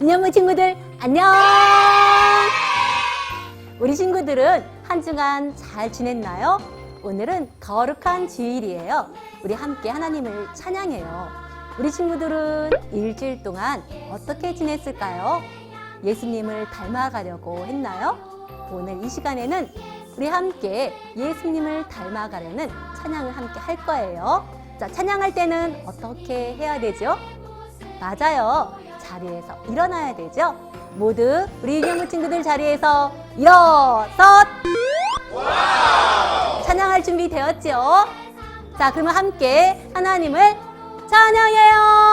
인형무 친구들 안녕! 우리 친구들은 한 주간 잘 지냈나요? 오늘은 거룩한 주일이에요. 우리 함께 하나님을 찬양해요. 우리 친구들은 일주일 동안 어떻게 지냈을까요? 예수님을 닮아가려고 했나요? 오늘 이 시간에는 우리 함께 예수님을 닮아가려는 찬양을 함께 할 거예요. 자, 찬양할 때는 어떻게 해야 되죠? 맞아요. 자리에서 일어나야 되죠. 모두 우리 인형무 친구들 자리에서 일어섰. 찬양할 준비 되었죠? 자, 그러면 함께 하나님을 찬양해요.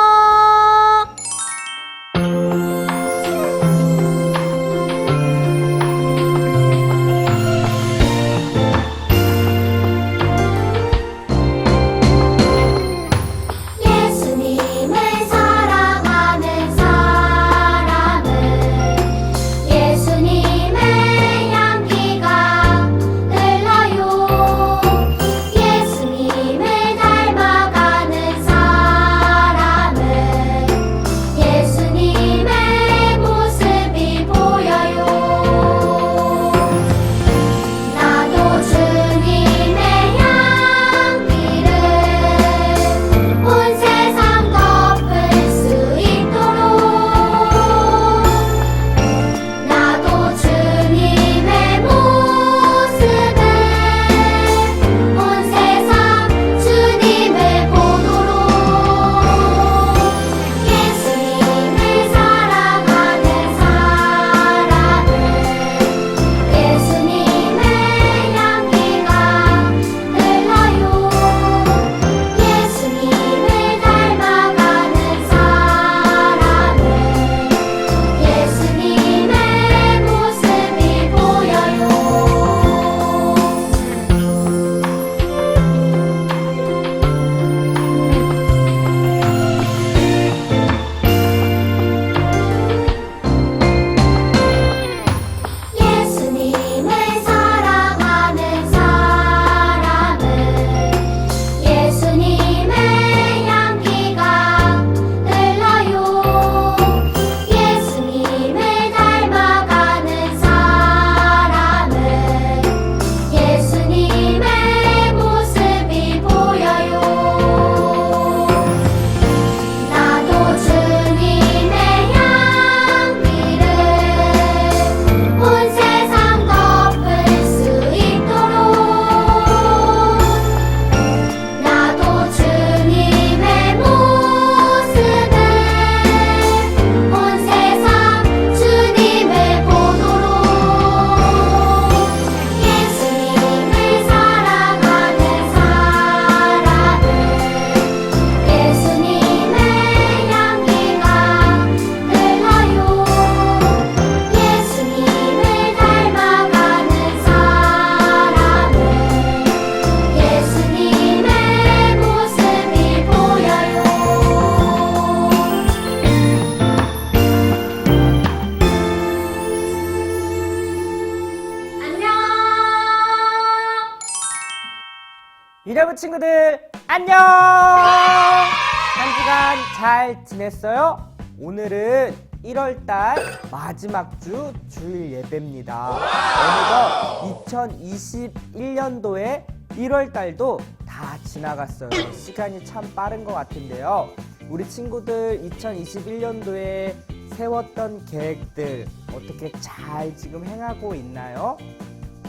친구들 안녕! 한 주간 잘 지냈어요? 오늘은 1월달 마지막 주 주일 예배입니다. 어느덧 2021년도에 1월달도 다 지나갔어요. 시간이 참 빠른 것 같은데요. 우리 친구들 2021년도에 세웠던 계획들 어떻게 잘 지금 행하고 있나요?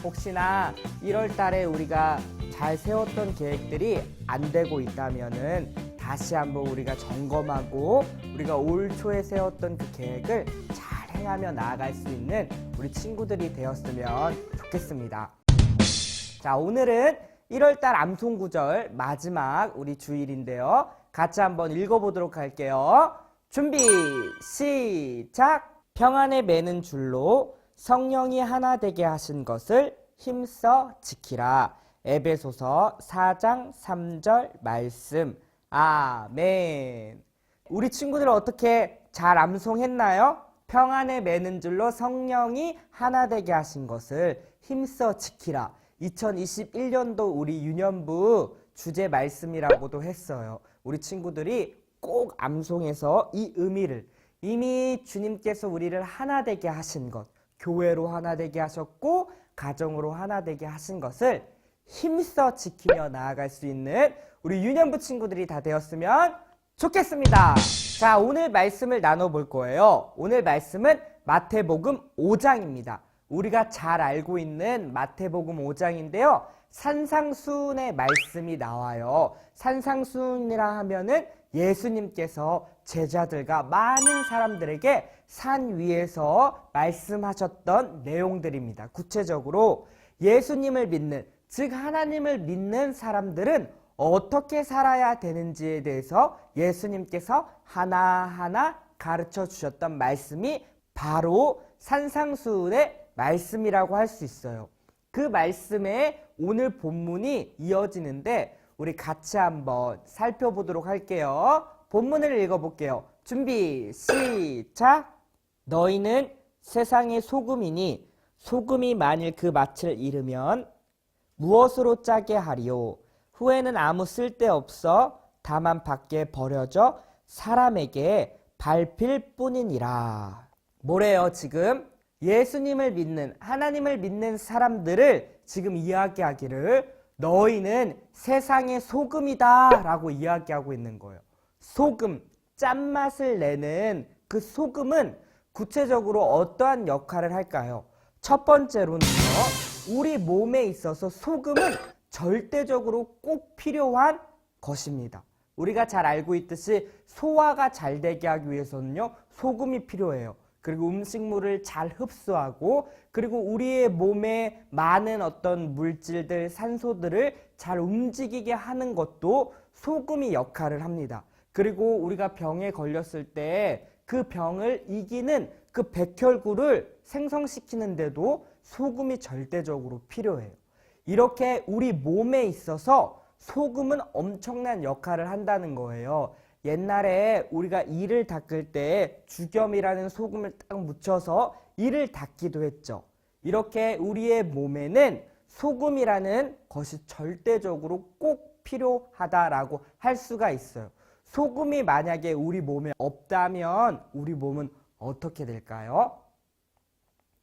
혹시나 1월 달에 우리가 잘 세웠던 계획들이 안 되고 있다면은 다시 한번 우리가 점검하고 우리가 올 초에 세웠던 그 계획을 잘 행하며 나아갈 수 있는 우리 친구들이 되었으면 좋겠습니다. 자, 오늘은 1월 달 암송 구절 마지막 우리 주일인데요. 같이 한번 읽어보도록 할게요. 준비, 시작! 평안에 매는 줄로 성령이 하나 되게 하신 것을 힘써 지키라. 에베소서 4장 3절 말씀. 아멘. 우리 친구들 어떻게 잘 암송했나요? 평안에 매는 줄로 성령이 하나 되게 하신 것을 힘써 지키라. 2021년도 우리 유년부 주제 말씀이라고도 했어요. 우리 친구들이 꼭 암송해서 이 의미를 이미 주님께서 우리를 하나 되게 하신 것, 교회로 하나 되게 하셨고 가정으로 하나 되게 하신 것을 힘써 지키며 나아갈 수 있는 우리 유년부 친구들이 다 되었으면 좋겠습니다. 자, 오늘 말씀을 나눠볼 거예요. 오늘 말씀은 마태복음 5장입니다. 우리가 잘 알고 있는 마태복음 5장인데요. 산상수훈의 말씀이 나와요. 산상수훈이라 하면은 예수님께서 제자들과 많은 사람들에게 산 위에서 말씀하셨던 내용들입니다. 구체적으로 예수님을 믿는, 즉 하나님을 믿는 사람들은 어떻게 살아야 되는지에 대해서 예수님께서 하나하나 가르쳐 주셨던 말씀이 바로 산상수훈의 말씀이라고 할 수 있어요. 그 말씀에 오늘 본문이 이어지는데 우리 같이 한번 살펴보도록 할게요. 본문을 읽어볼게요. 준비, 시작! 너희는 세상의 소금이니 소금이 만일 그 맛을 잃으면 무엇으로 짜게 하리요? 후에는 아무 쓸데없어 다만 밖에 버려져 사람에게 밟힐 뿐이니라. 뭐래요, 지금? 예수님을 믿는, 하나님을 믿는 사람들을 지금 이야기하기를 너희는 세상의 소금이다 라고 이야기하고 있는 거예요. 소금, 짠맛을 내는 그 소금은 구체적으로 어떠한 역할을 할까요? 첫 번째로는요, 우리 몸에 있어서 소금은 절대적으로 꼭 필요한 것입니다. 우리가 잘 알고 있듯이 소화가 잘 되게 하기 위해서는요, 소금이 필요해요. 그리고 음식물을 잘 흡수하고 그리고 우리의 몸에 많은 어떤 물질들, 산소들을 잘 움직이게 하는 것도 소금이 역할을 합니다. 그리고 우리가 병에 걸렸을 때 그 병을 이기는 그 백혈구를 생성시키는데도 소금이 절대적으로 필요해요. 이렇게 우리 몸에 있어서 소금은 엄청난 역할을 한다는 거예요. 옛날에 우리가 이를 닦을 때 주겸이라는 소금을 딱 묻혀서 이를 닦기도 했죠. 이렇게 우리의 몸에는 소금이라는 것이 절대적으로 꼭 필요하다라고 할 수가 있어요. 소금이 만약에 우리 몸에 없다면 우리 몸은 어떻게 될까요?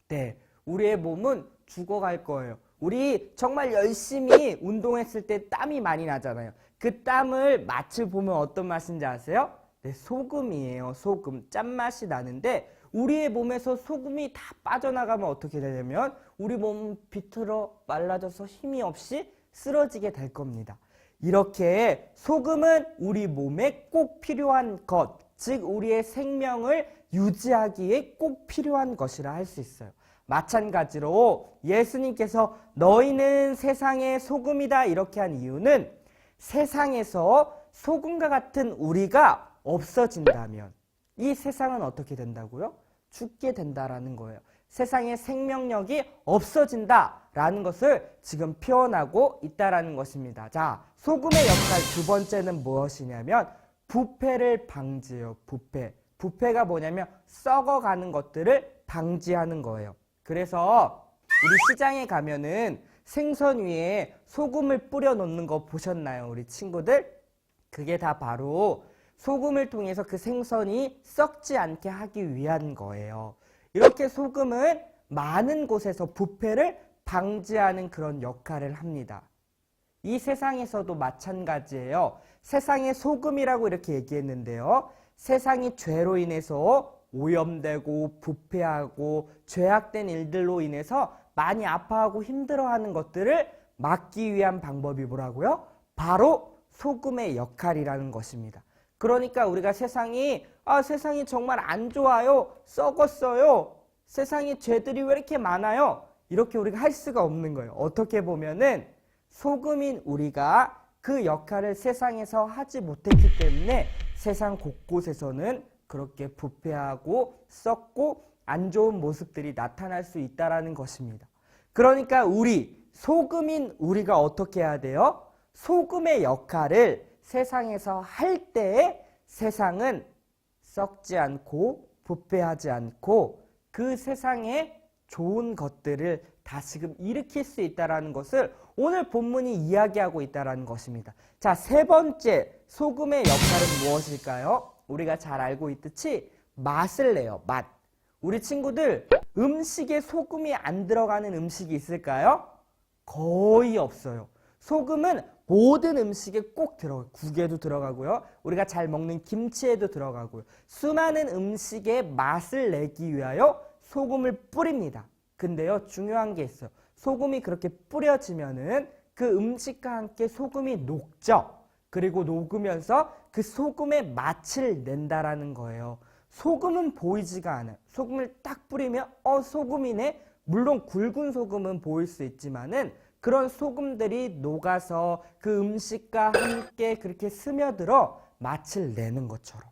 네, 우리의 몸은 죽어갈 거예요. 우리 정말 열심히 운동했을 때 땀이 많이 나잖아요. 그 땀을 맛을 보면 어떤 맛인지 아세요? 네, 소금이에요. 소금. 짠맛이 나는데 우리의 몸에서 소금이 다 빠져나가면 어떻게 되냐면 우리 몸은 비틀어 말라져서 힘이 없이 쓰러지게 될 겁니다. 이렇게 소금은 우리 몸에 꼭 필요한 것, 즉 우리의 생명을 유지하기에 꼭 필요한 것이라 할 수 있어요. 마찬가지로 예수님께서 너희는 세상의 소금이다 이렇게 한 이유는 세상에서 소금과 같은 우리가 없어진다면 이 세상은 어떻게 된다고요? 죽게 된다라는 거예요. 세상의 생명력이 없어진다라는 것을 지금 표현하고 있다라는 것입니다. 자, 소금의 역할 두 번째는 무엇이냐면 부패를 방지해요. 부패. 부패가 뭐냐면 썩어가는 것들을 방지하는 거예요. 그래서 우리 시장에 가면은 생선 위에 소금을 뿌려 놓는 거 보셨나요? 우리 친구들? 그게 다 바로 소금을 통해서 그 생선이 썩지 않게 하기 위한 거예요. 이렇게 소금은 많은 곳에서 부패를 방지하는 그런 역할을 합니다. 이 세상에서도 마찬가지예요. 세상의 소금이라고 이렇게 얘기했는데요. 세상이 죄로 인해서 오염되고 부패하고 죄악된 일들로 인해서 많이 아파하고 힘들어하는 것들을 막기 위한 방법이 뭐라고요? 바로 소금의 역할이라는 것입니다. 그러니까 우리가 세상이 아 세상이 정말 안 좋아요. 썩었어요. 세상에 죄들이 왜 이렇게 많아요? 이렇게 우리가 할 수가 없는 거예요. 어떻게 보면은 소금인 우리가 그 역할을 세상에서 하지 못했기 때문에 세상 곳곳에서는 그렇게 부패하고 썩고 안 좋은 모습들이 나타날 수 있다라는 것입니다. 그러니까 우리 소금인 우리가 어떻게 해야 돼요? 소금의 역할을 세상에서 할 때에 세상은 썩지 않고 부패하지 않고 그 세상에 좋은 것들을 다시금 일으킬 수 있다라는 것을 오늘 본문이 이야기하고 있다라는 것입니다. 자, 세 번째 소금의 역할은 무엇일까요? 우리가 잘 알고 있듯이 맛을 내요. 맛. 우리 친구들 음식에 소금이 안 들어가는 음식이 있을까요? 거의 없어요. 소금은 모든 음식에 꼭 들어가요. 국에도 들어가고요. 우리가 잘 먹는 김치에도 들어가고요. 수많은 음식의 맛을 내기 위하여 소금을 뿌립니다. 근데요, 중요한 게 있어요. 소금이 그렇게 뿌려지면은 그 음식과 함께 소금이 녹죠. 그리고 녹으면서 그 소금의 맛을 낸다라는 거예요. 소금은 보이지가 않아요. 소금을 딱 뿌리면 어 소금이네. 물론 굵은 소금은 보일 수 있지만은 그런 소금들이 녹아서 그 음식과 함께 그렇게 스며들어 맛을 내는 것처럼.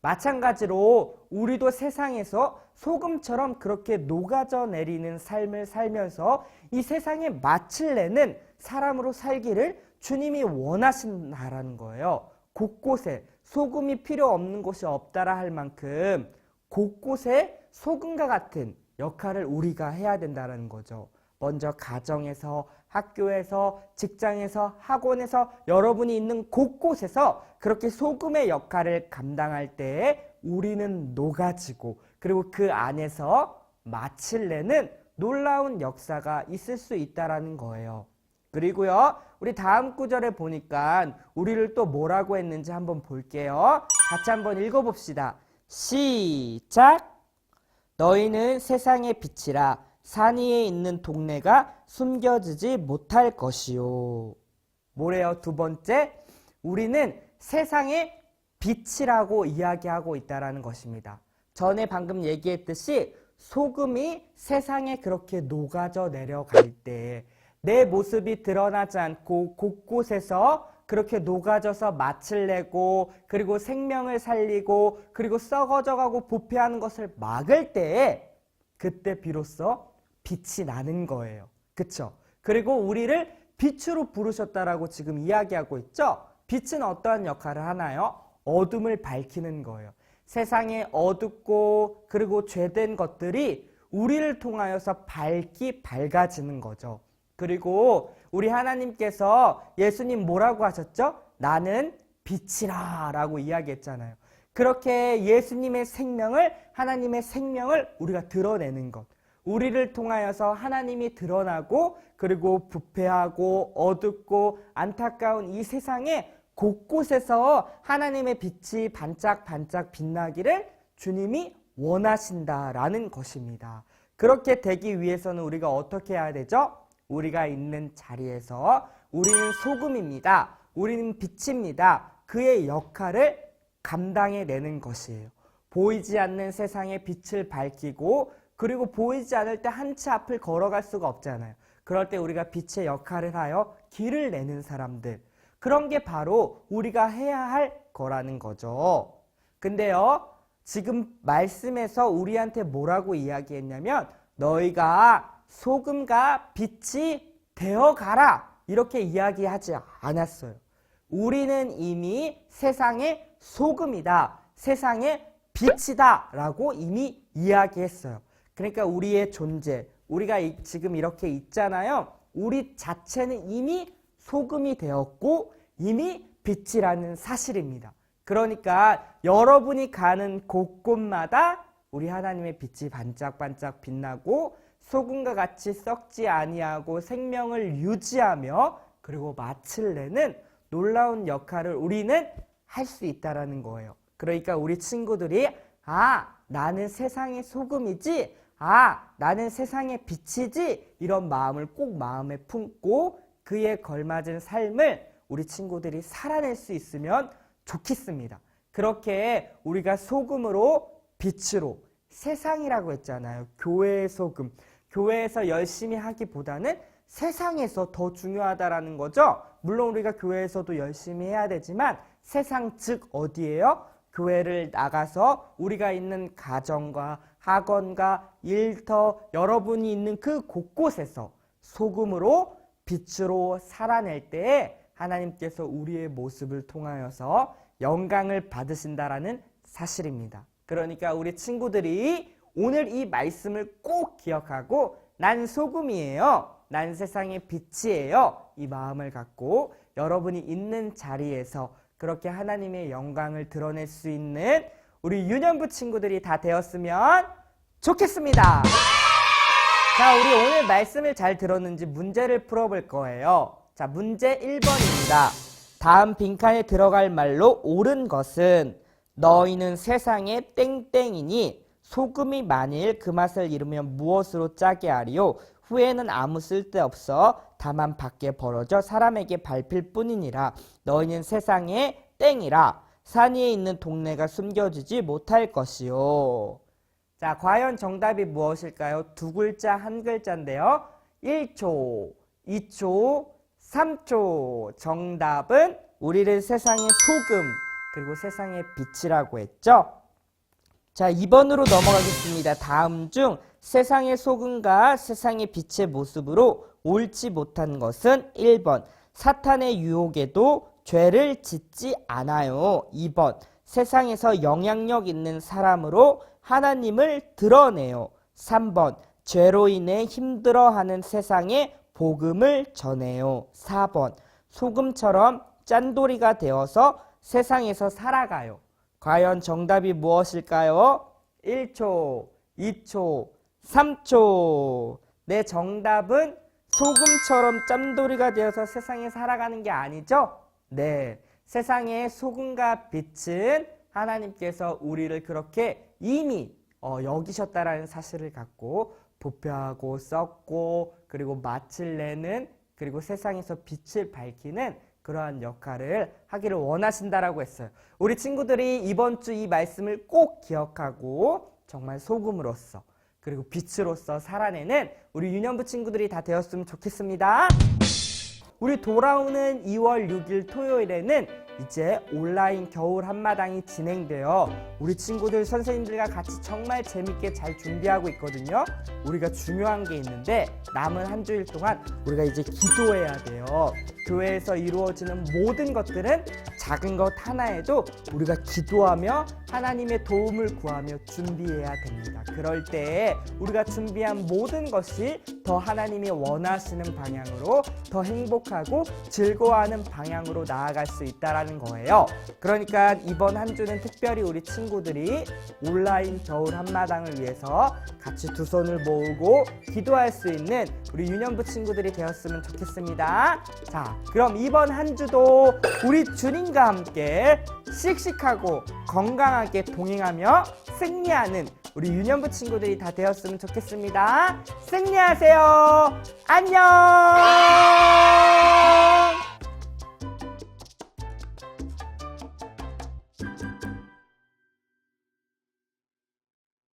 마찬가지로 우리도 세상에서 소금처럼 그렇게 녹아져 내리는 삶을 살면서 이 세상에 맛을 내는 사람으로 살기를 주님이 원하신다라는 거예요. 곳곳에 소금이 필요 없는 곳이 없다라 할 만큼 곳곳에 소금과 같은 역할을 우리가 해야 된다는 거죠. 먼저 가정에서 학교에서 직장에서 학원에서 여러분이 있는 곳곳에서 그렇게 소금의 역할을 감당할 때에 우리는 녹아지고 그리고 그 안에서 맛을 내는 놀라운 역사가 있을 수 있다라는 거예요. 그리고요, 우리 다음 구절에 보니까 우리를 또 뭐라고 했는지 한번 볼게요. 같이 한번 읽어봅시다. 시작! 너희는 세상의 빛이라 산 위에 있는 동네가 숨겨지지 못할 것이요. 뭐래요? 두 번째, 우리는 세상의 빛이라고 이야기하고 있다라는 것입니다. 전에 방금 얘기했듯이 소금이 세상에 그렇게 녹아져 내려갈 때 내 모습이 드러나지 않고 곳곳에서 그렇게 녹아져서 맛을 내고 그리고 생명을 살리고 그리고 썩어져가고 부패하는 것을 막을 때에 그때 비로소 빛이 나는 거예요. 그쵸? 그리고 우리를 빛으로 부르셨다라고 지금 이야기하고 있죠? 빛은 어떠한 역할을 하나요? 어둠을 밝히는 거예요. 세상에 어둡고 그리고 죄된 것들이 우리를 통하여서 밝기 밝아지는 거죠. 그리고 우리 하나님께서 예수님 뭐라고 하셨죠? 나는 빛이라 라고 이야기했잖아요. 그렇게 예수님의 생명을, 하나님의 생명을 우리가 드러내는 것. 우리를 통하여서 하나님이 드러나고 그리고 부패하고 어둡고 안타까운 이 세상에 곳곳에서 하나님의 빛이 반짝반짝 빛나기를 주님이 원하신다라는 것입니다. 그렇게 되기 위해서는 우리가 어떻게 해야 되죠? 우리가 있는 자리에서 우리는 소금입니다. 우리는 빛입니다. 그의 역할을 감당해 내는 것이에요. 보이지 않는 세상의 빛을 밝히고 그리고 보이지 않을 때 한 치 앞을 걸어갈 수가 없잖아요. 그럴 때 우리가 빛의 역할을 하여 길을 내는 사람들. 그런 게 바로 우리가 해야 할 거라는 거죠. 근데요, 지금 말씀에서 우리한테 뭐라고 이야기했냐면, 너희가 소금과 빛이 되어 가라. 이렇게 이야기하지 않았어요. 우리는 이미 세상의 소금이다. 세상의 빛이다. 라고 이미 이야기했어요. 그러니까 우리의 존재, 우리가 이- 지금 이렇게 있잖아요. 우리 자체는 이미 소금이 되었고 이미 빛이라는 사실입니다. 그러니까 여러분이 가는 곳곳마다 우리 하나님의 빛이 반짝반짝 빛나고 소금과 같이 썩지 아니하고 생명을 유지하며 그리고 맛을 내는 놀라운 역할을 우리는 할 수 있다라는 거예요. 그러니까 우리 친구들이 아, 나는 세상의 소금이지. 아, 나는 세상의 빛이지. 이런 마음을 꼭 마음에 품고 그에 걸맞은 삶을 우리 친구들이 살아낼 수 있으면 좋겠습니다. 그렇게 우리가 소금으로 빛으로 세상이라고 했잖아요. 교회의 소금. 교회에서 열심히 하기보다는 세상에서 더 중요하다라는 거죠. 물론 우리가 교회에서도 열심히 해야 되지만 세상 즉 어디예요? 교회를 나가서 우리가 있는 가정과 학원과 일터 여러분이 있는 그 곳곳에서 소금으로 빛으로 살아낼 때에 하나님께서 우리의 모습을 통하여서 영광을 받으신다라는 사실입니다. 그러니까 우리 친구들이 오늘 이 말씀을 꼭 기억하고 난 소금이에요. 난 세상의 빛이에요. 이 마음을 갖고 여러분이 있는 자리에서 그렇게 하나님의 영광을 드러낼 수 있는 우리 유년부 친구들이 다 되었으면 좋겠습니다. 자, 우리 오늘 말씀을 잘 들었는지 문제를 풀어볼 거예요. 자, 문제 1번입니다. 다음 빈칸에 들어갈 말로 옳은 것은 너희는 세상의 땡땡이니 소금이 만일 그 맛을 잃으면 무엇으로 짜게 하리요? 후에는 아무 쓸데없어 다만 밖에 벌어져 사람에게 밟힐 뿐이니라. 너희는 세상의 땡이라. 산 위에 있는 동네가 숨겨지지 못할 것이요. 자, 과연 정답이 무엇일까요? 두 글자, 한 글자인데요. 1초, 2초, 3초. 정답은 우리를 세상의 소금, 그리고 세상의 빛이라고 했죠? 자, 2번으로 넘어가겠습니다. 다음 중 세상의 소금과 세상의 빛의 모습으로 옳지 못한 것은 1번. 사탄의 유혹에도 죄를 짓지 않아요. 2번. 세상에서 영향력 있는 사람으로 하나님을 드러내요. 3번. 죄로 인해 힘들어하는 세상에 복음을 전해요. 4번. 소금처럼 짠돌이가 되어서 세상에서 살아가요. 과연 정답이 무엇일까요? 1초, 2초, 3초. 내 정답은 소금처럼 짠돌이가 되어서 세상에 살아가는 게 아니죠? 네. 세상의 소금과 빛은 하나님께서 우리를 그렇게 이미 어, 여기셨다라는 사실을 갖고 부패하고 썩고 그리고 맛을 내는 그리고 세상에서 빛을 밝히는 그러한 역할을 하기를 원하신다라고 했어요. 우리 친구들이 이번 주 이 말씀을 꼭 기억하고 정말 소금으로서 그리고 빛으로서 살아내는 우리 유년부 친구들이 다 되었으면 좋겠습니다. 우리 돌아오는 2월 6일 토요일에는 이제 온라인 겨울 한마당이 진행되어 우리 친구들 선생님들과 같이 정말 재밌게 잘 준비하고 있거든요. 우리가 중요한 게 있는데 남은 한 주일 동안 우리가 이제 기도해야 돼요. 교회에서 이루어지는 모든 것들은 작은 것 하나에도 우리가 기도하며 하나님의 도움을 구하며 준비해야 됩니다. 그럴 때에 우리가 준비한 모든 것이 더 하나님이 원하시는 방향으로 더 행복하고 즐거워하는 방향으로 나아갈 수 있다라 는 거예요. 그러니까 이번 한 주는 특별히 우리 친구들이 온라인 겨울 한마당을 위해서 같이 두 손을 모으고 기도할 수 있는 우리 유년부 친구들이 되었으면 좋겠습니다. 자, 그럼 이번 한 주도 우리 주님과 함께 씩씩하고 건강하게 동행하며 승리하는 우리 유년부 친구들이 다 되었으면 좋겠습니다. 승리하세요. 안녕.